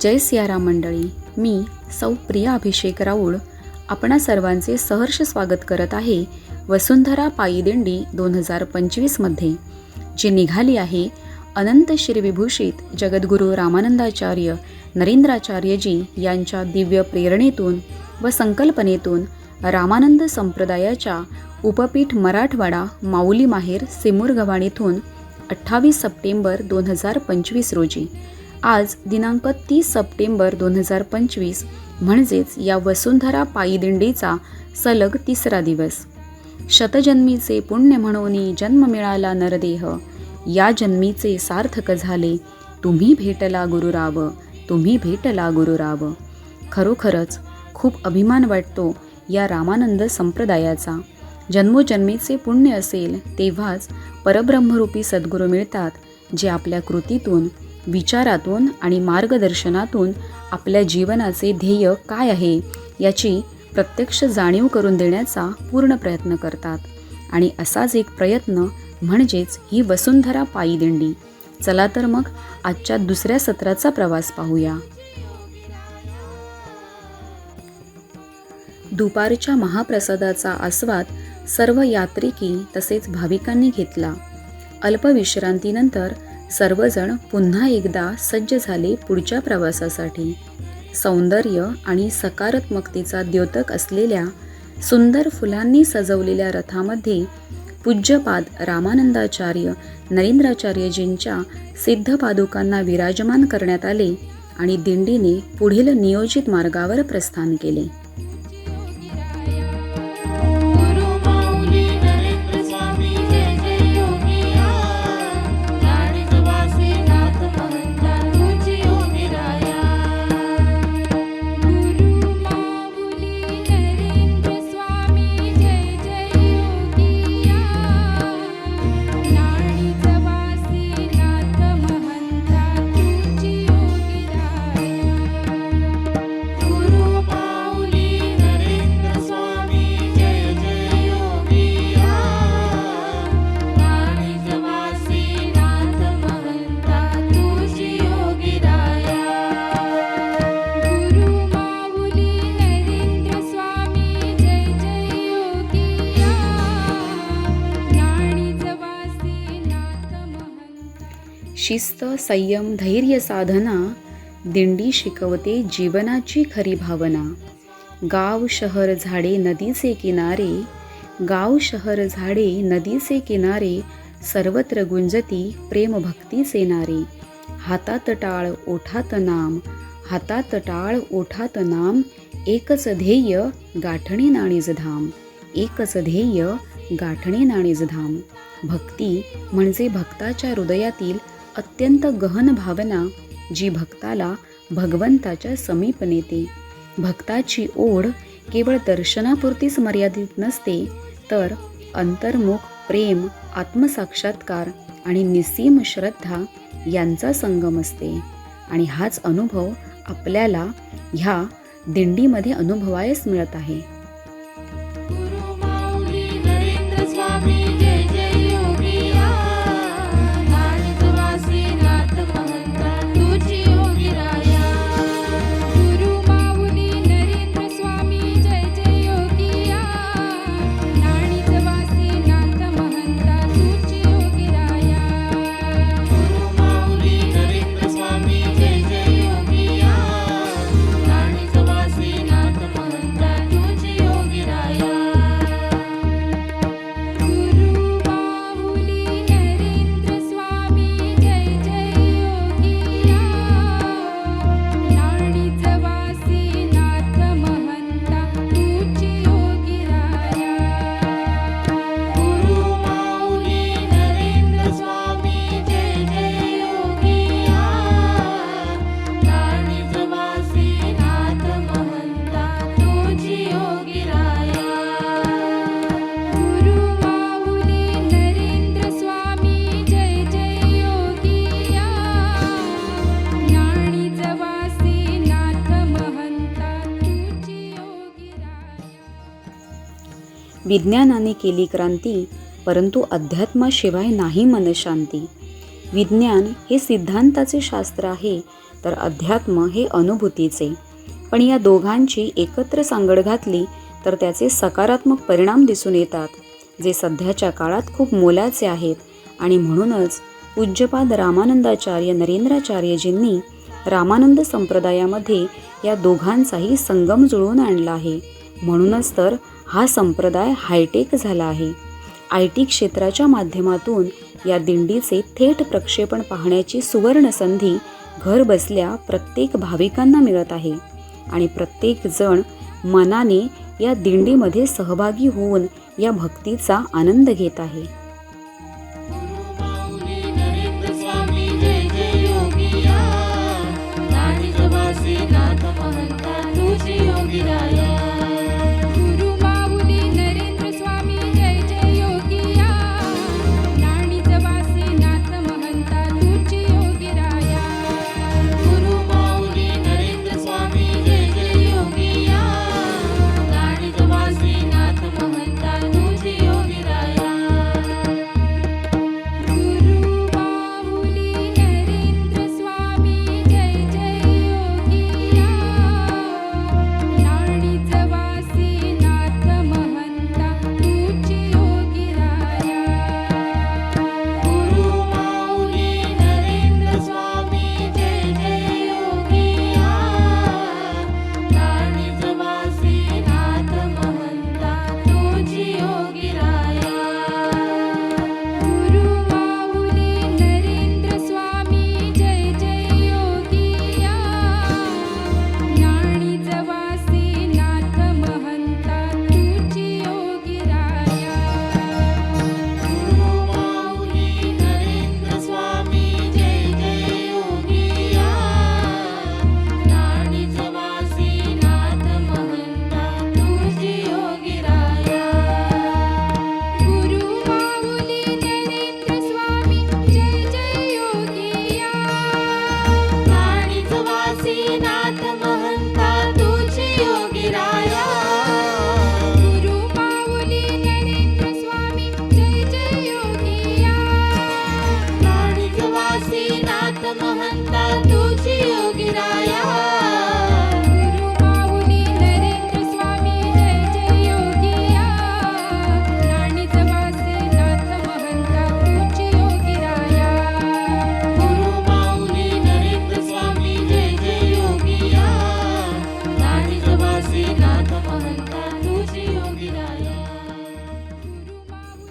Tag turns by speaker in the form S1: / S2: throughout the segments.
S1: जय सियाराम मंडळी मी सौ प्रिया अभिषेक राऊळ आपणा सर्वांचे सहर्ष स्वागत करत आहे वसुंधरा पायी दिंडी दोन हजार पंचवीसमध्ये जी निघाली आहे अनंत श्रीविभूषित जगद्गुरू रामानंदाचार्य नरेंद्राचार्यजी यांच्या दिव्य प्रेरणेतून व संकल्पनेतून रामानंद संप्रदायाच्या उपपीठ मराठवाडा माऊली माहेर सिमुरगव्हाणीतून अठ्ठावीस सप्टेंबर दोन हजार पंचवीस रोजी आज दिनांक तीस सप्टेंबर दोन हजार पंचवीस म्हणजेच या वसुंधरा पायी दिंडीचा सलग तिसरा दिवस. शतजन्मीचे पुण्य म्हणून जन्म मिळाला नरदेह. या जन्मीचे सार्थक झाले तुम्ही भेटला गुरुराव तुम्ही भेटला गुरुराव. खरोखरच खूप अभिमान वाटतो या रामानंद संप्रदायाचा. जन्मोजन्मीचे पुण्य असेल तेव्हाच परब्रह्मरूपी सद्गुरू मिळतात जे आपल्या कृतीतून विचारातून आणि मार्गदर्शनातून आपल्या जीवनाचे ध्येय काय आहे याची प्रत्यक्ष जाणीव करून देण्याचा पूर्ण प्रयत्न करतात. आणि असाच एक प्रयत्न म्हणजेच ही वसुंधरा पायी दिंडी. चला तर मग आजच्या दुसऱ्या सत्राचा प्रवास पाहूया. दुपारच्या महाप्रसादाचा आस्वाद सर्व यात्रिकी तसेच भाविकांनी घेतला. अल्पविश्रांतीनंतर सर्वजण पुन्हा एकदा सज्ज झाले पुढच्या प्रवासासाठी. सौंदर्य आणि सकारात्मकतेचा द्योतक असलेल्या सुंदर फुलांनी सजवलेल्या रथामध्ये पूज्यपाद रामानंदाचार्य नरेंद्राचार्यजींच्या सिद्ध पादुकांना विराजमान करण्यात आले आणि दिंडीने पुढील नियोजित मार्गावर प्रस्थान केले. शिस्त संयम धैर्य साधना दिंडी शिकवते जीवनाची खरी भावना. गाव शहर झाडे नदीचे किनारे गाव शहर झाडे नदीचे किनारे सर्वत्र गुंजती प्रेम भक्तीचे नारे. हातात टाळ ओठात नाम हातात टाळ ओठात नाम एकच ध्येय गाठणे नाणीज धाम. एकच ध्येय गाठणे नाणीज धाम. भक्ती म्हणजे भक्ताच्या हृदयातील अत्यंत गहन भावना जी भक्ताला भगवंताच्या समीप नेते भक्ताची ओढ केवळ दर्शनापुरतीच मर्यादित नसते तर अंतर्मुख प्रेम आत्मसाक्षात्कार आणि निसीम श्रद्धा यांचा संगम असते. आणि हाच अनुभव आपल्याला ह्या दिंडीमध्ये अनुभवायस मिळत आहे. विज्ञानाने केली क्रांती परंतु अध्यात्माशिवाय नाही मनशांती. विज्ञान हे सिद्धांताचे शास्त्र आहे तर अध्यात्म हे अनुभूतीचे. पण या दोघांची एकत्र सांगड घातली तर त्याचे सकारात्मक परिणाम दिसून येतात जे सध्याच्या काळात खूप मोलाचे आहेत. आणि म्हणूनच पूज्यपाद रामानंदाचार्य नरेंद्राचार्यजींनी रामानंद संप्रदायामध्ये या दोघांचाही संगम जुळवून आणला आहे. म्हणूनच तर हा संप्रदाय हायटेक झाला आहे. आय टी क्षेत्राच्या माध्यमातून या दिंडीचे थेट प्रक्षेपण पाहण्याची सुवर्ण संधी घर बसल्या प्रत्येक भाविकांना मिळत आहे आणि प्रत्येक जण मनाने या दिंडीमध्ये सहभागी होऊन या भक्तीचा आनंद घेत आहे.
S2: योगी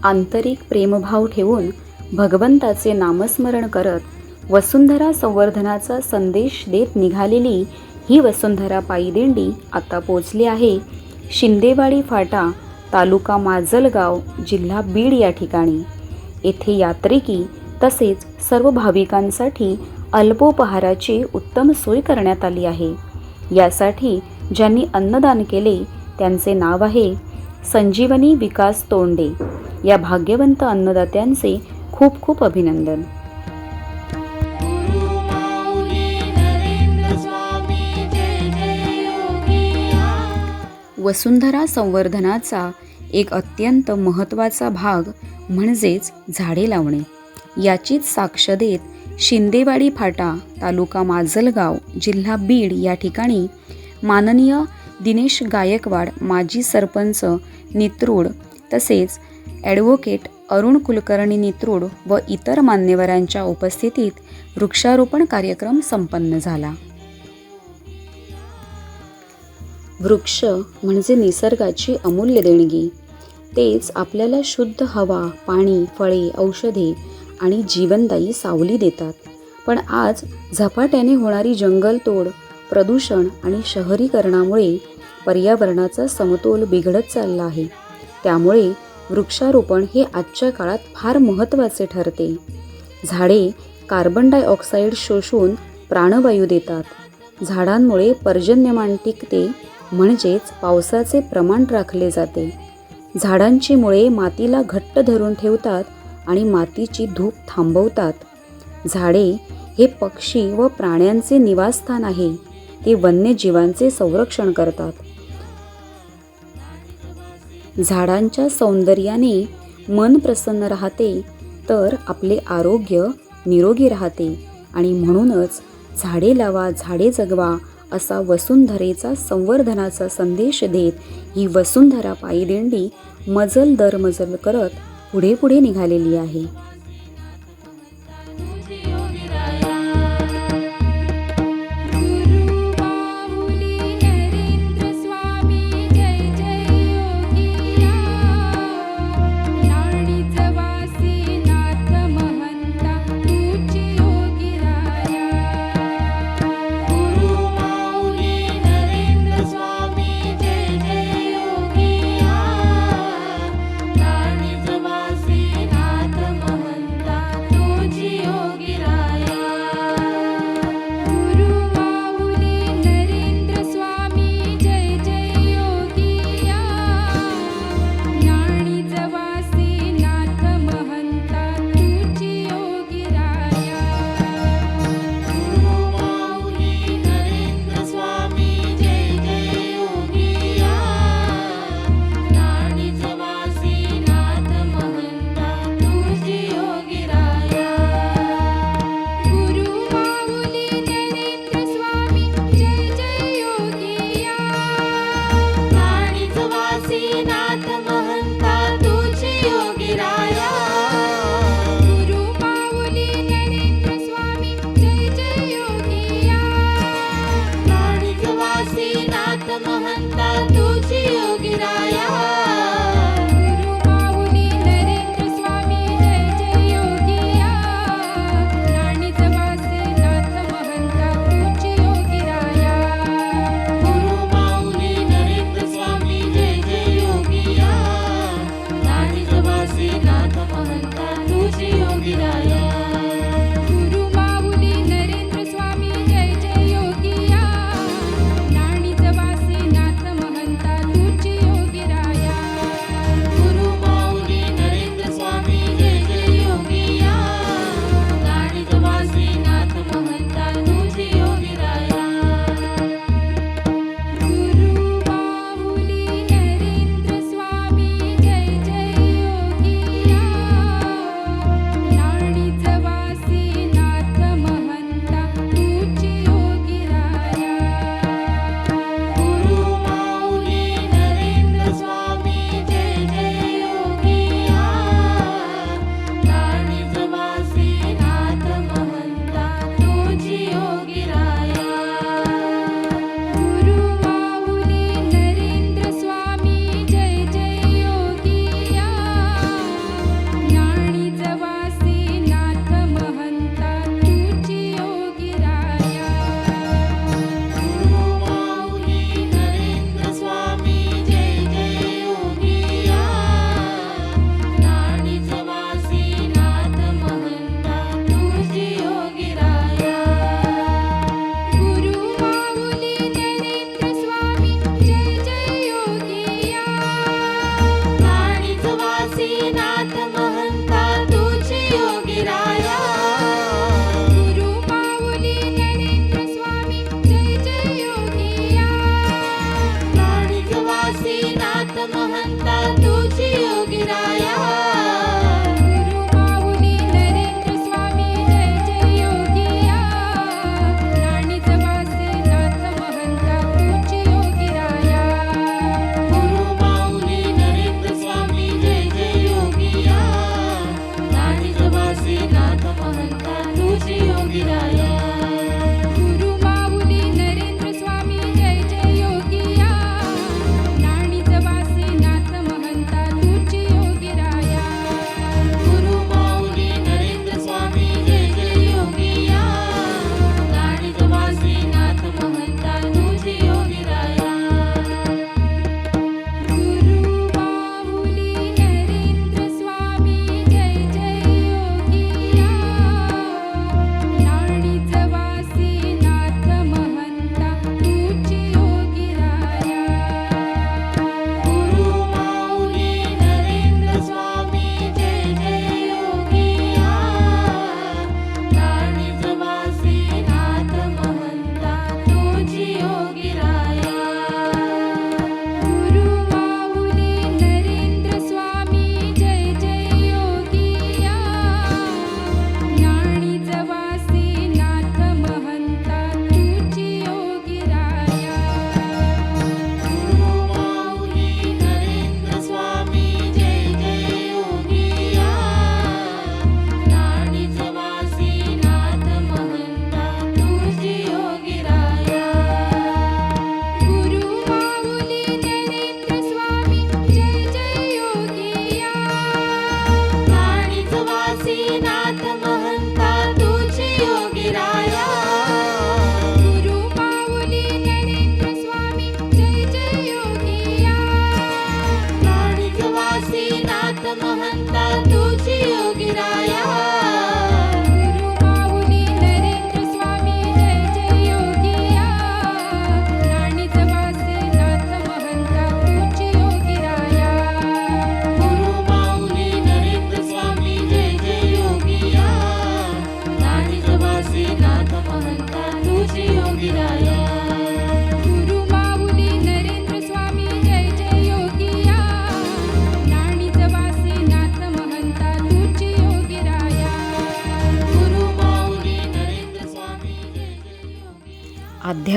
S1: आंतरिक प्रेमभाव ठेवून भगवंताचे नामस्मरण करत वसुंधरा संवर्धनाचा संदेश देत निघालेली ही वसुंधरा पायी दिंडी आता पोचली आहे. शिंदेवाडी फाटा तालुका माजलगाव जिल्हा बीड या ठिकाणी. येथे यात्रिकी तसेच सर्व भाविकांसाठी अल्पोपहाराची उत्तम सोय करण्यात आली आहे. यासाठी ज्यांनी अन्नदान केले त्यांचे नाव आहे संजीवनी विकास तोंडे. या भाग्यवंत अन्नदात्यांचे खूप खूप अभिनंदन. वसुंधरा संवर्धनाचा एक अत्यंत महत्त्वाचा भाग म्हणजेच झाडे लावणे. याचीच साक्ष देत शिंदेवाडी फाटा तालुका माजलगाव जिल्हा बीड या ठिकाणी माननीय दिनेश गायकवाड माजी सरपंच नित्रूड तसेच ॲडव्होकेट अरुण कुलकर्णी नित्रूड व इतर मान्यवरांच्या उपस्थितीत वृक्षारोपण कार्यक्रम संपन्न झाला. वृक्ष म्हणजे निसर्गाची अमूल्य देणगी. तेच आपल्याला शुद्ध हवा पाणी फळे औषधे आणि जीवनदायी सावली देतात. पण आज झपाट्याने होणारी जंगलतोड प्रदूषण आणि शहरीकरणामुळे पर्यावरणाचा समतोल बिघडत चालला आहे. त्यामुळे वृक्षारोपण हे आजच्या काळात फार महत्त्वाचे ठरते. झाडे कार्बन डायऑक्साईड शोषून प्राणवायू देतात. झाडांमुळे पर्जन्यमान टिकते म्हणजेच पावसाचे प्रमाण राखले जाते. झाडांची मुळे मातीला घट्ट धरून ठेवतात आणि मातीची धूप थांबवतात. झाडे हे पक्षी व प्राण्यांचे निवासस्थान आहे. ते वन्यजीवांचे संरक्षण करतात. झाडांच्या सौंदर्याने मन प्रसन्न राहते तर आपले आरोग्य निरोगी राहते आणि म्हणूनच
S2: झाडे लावा झाडे जगवा असा वसुंधरेचा संवर्धनाचा संदेश देत ही वसुंधरा पायी दिंडी मजल दरमजल करत पुढे पुढे निघालेली आहे.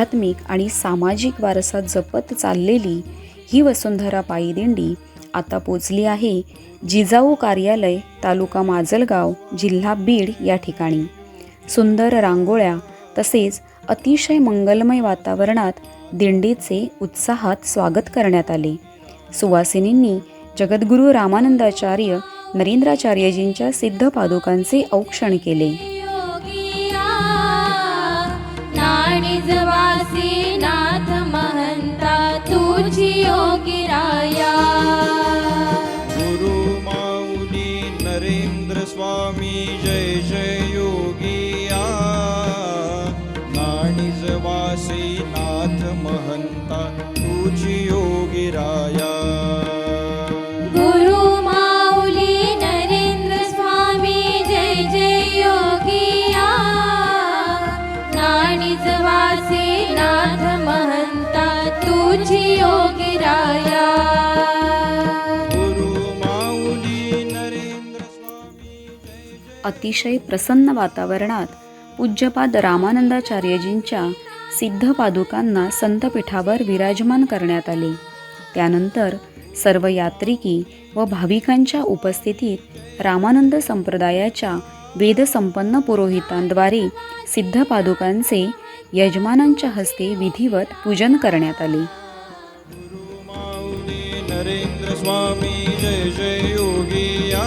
S1: आध्यात्मिक आणि सामाजिक वारसा जपत चाललेली ही वसुंधरा पायी दिंडी आता पोचली आहे जिजाऊ कार्यालय तालुका माजलगाव जिल्हा बीड या ठिकाणी. सुंदर रांगोळ्या तसेच अतिशय मंगलमय वातावरणात दिंडीचे उत्साहात स्वागत करण्यात आले. सुवासिनींनी जगद्गुरू रामानंदाचार्य नरेंद्राचार्यजींच्या सिद्ध पादुकांचे औक्षण केले. अतिशय प्रसन्न वातावरणात पूज्यपाद रामानंदाचार्यजींच्या सिद्ध पादुकांना संतपीठावर विराजमान करण्यात आले. त्यानंतर सर्व यात्रिकी व भाविकांच्या उपस्थितीत रामानंद संप्रदायाच्या वेदसंपन्न पुरोहितांद्वारे सिद्ध पादुकांचे यजमानांच्या हस्ते विधिवत पूजन करण्यात आले.
S3: नरेंद्र स्वामी जय जय योगिया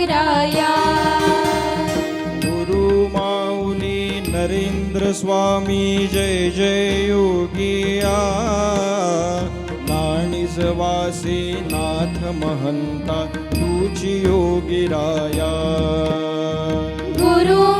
S2: योगी राया
S3: गुरु माऊली नरेंद्र स्वामी जय जय योगिया। नाणीज वासी नाथ महंता तुझी योगी राया
S2: गुरु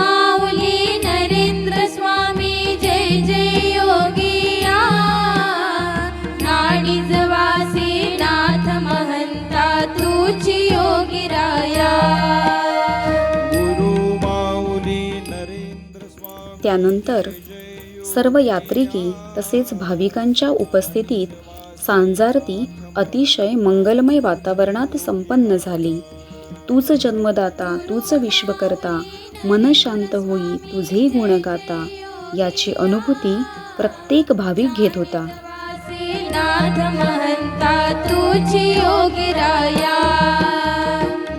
S1: त्यानंतर सर्व यात्रिकी तसेच भाविकांच्या उपस्थितीत सांजारती अतिशय मंगलमय वातावरणात संपन्न झाली. तूच जन्मदाता तूच विश्वकर्ता मन शांत होई तुझे गुण गाता याची अनुभूती प्रत्येक भाविक घेत होता.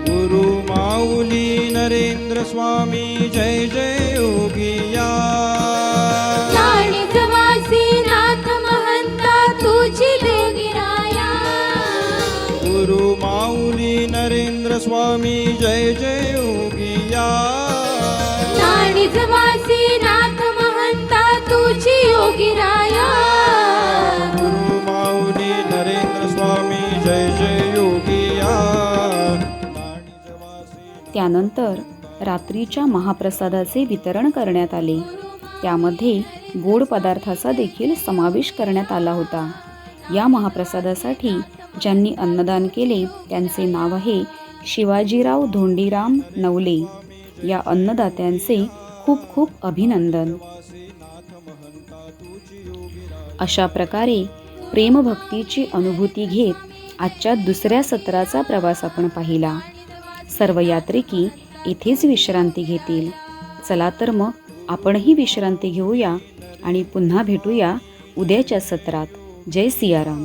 S3: गुरु माऊली नरेंद्र स्वामी जय जय स्वामी जय जय योगिया
S2: नाथ महंता तुझी योगी राया।
S3: गुरु माऊली नरेंद्र स्वामी जय जय योगिया
S1: त्यानंतर रात्रीच्या महाप्रसादाचे वितरण करण्यात आले. त्यामध्ये गोड पदार्थाचा देखील समावेश करण्यात आला होता. या महाप्रसादासाठी ज्यांनी अन्नदान केले त्यांचे नाव आहे शिवाजीराव धोंडीराम नवले या अन्नदात्यांचे खूप खूप अभिनंदन. अशा प्रकारे प्रेमभक्तीची अनुभूती घेत आजच्या दुसऱ्या सत्राचा प्रवास आपण पाहिला. सर्व यात्रिकी येथेच विश्रांती घेतील. चला तर मग आपणही विश्रांती घेऊया आणि पुन्हा भेटूया उद्याच्या सत्रात. जय सियाराम.